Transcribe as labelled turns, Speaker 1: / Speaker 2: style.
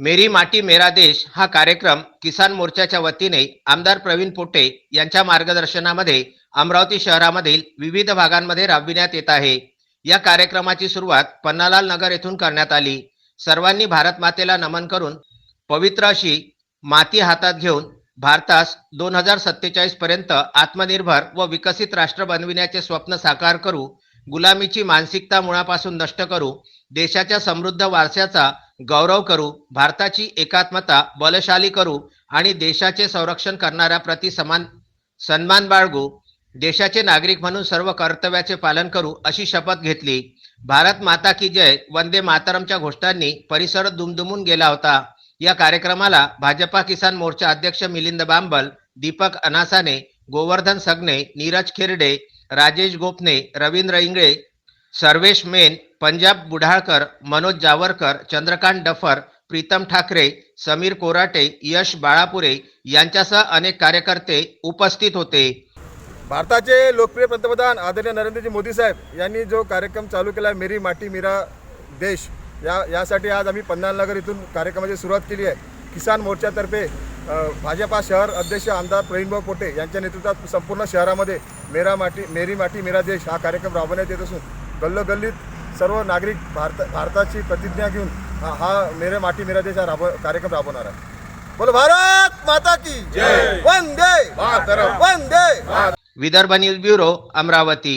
Speaker 1: मेरी माटी मेरा देश हा कार्यक्रम किसान मोर्चाच्या वतीने आमदार प्रवीण पोटे यांच्या मार्गदर्शनामध्ये अमरावती शहरामधील विविध भागांमध्ये राबविण्यात येत आहे. या कार्यक्रमाची सुरुवात पन्नालाल नगर येथून करण्यात आली. सर्वांनी भारत मातेला नमन करून पवित्र अशी माती हातात घेऊन भारतास दोन हजार सत्तेचाळीस पर्यंत आत्मनिर्भर व विकसित राष्ट्र बनविण्याचे स्वप्न साकार करू गुलामीची मानसिकता मुळापासून नष्ट करू देशाच्या समृद्ध वारशाचा गौरव करू भारताची एकात्मता बलशाली करू आणि देशाचे संरक्षण करणाऱ्या प्रति समान सन्मान बाळगू देशाचे नागरिक म्हणून सर्व कर्तव्याचे पालन करू अशी शपथ घेतली. भारत माता की जय वंदे मातरमच्या घोषणांनी परिसर दुमदुमून गेला होता. या कार्यक्रमाला भाजपा किसान मोर्चा अध्यक्ष मिलिंद बांबल दीपक अनासाने गोवर्धन सगने नीरज खिरडे राजेश गोपने रवींद्र इंगळे सर्वेश मेन पंजाब बुढाळकर मनोज जावरकर चंद्रकांत डफर प्रीतम ठाकरे समीर कोराटे यश बाळापुरे यांच्यासह अनेक कार्यकर्ते उपस्थित होते.
Speaker 2: भारताचे लोकप्रिय पंतप्रधान आदरणीय नरेंद्रजी मोदी साहेब यांनी जो कार्यक्रम चालू केला मेरी माटी मेरा देश या यासाठी आज आम्ही पन्नालनगर इथून कार्यक्रमाची सुरुवात केली आहे. किसान मोर्चातर्फे भाजपा शहर अध्यक्ष आमदार प्रवीणभाऊ पोटे यांच्या नेतृत्वात संपूर्ण शहरामध्ये मेरा माटी मेरी माटी मेरा देश हा कार्यक्रम राबवण्यात येत असून गल्लोगल्लीत सर्व नागरिक भारत भारताची प्रतिज्ञा घेऊन हा हा मेरा माटी मेरा देश हा राब कार्यक्रम राबवणार आहे. बोलो भारत माता की जय. वंदे. Vande.
Speaker 1: Vidarbha news bureau Amravati.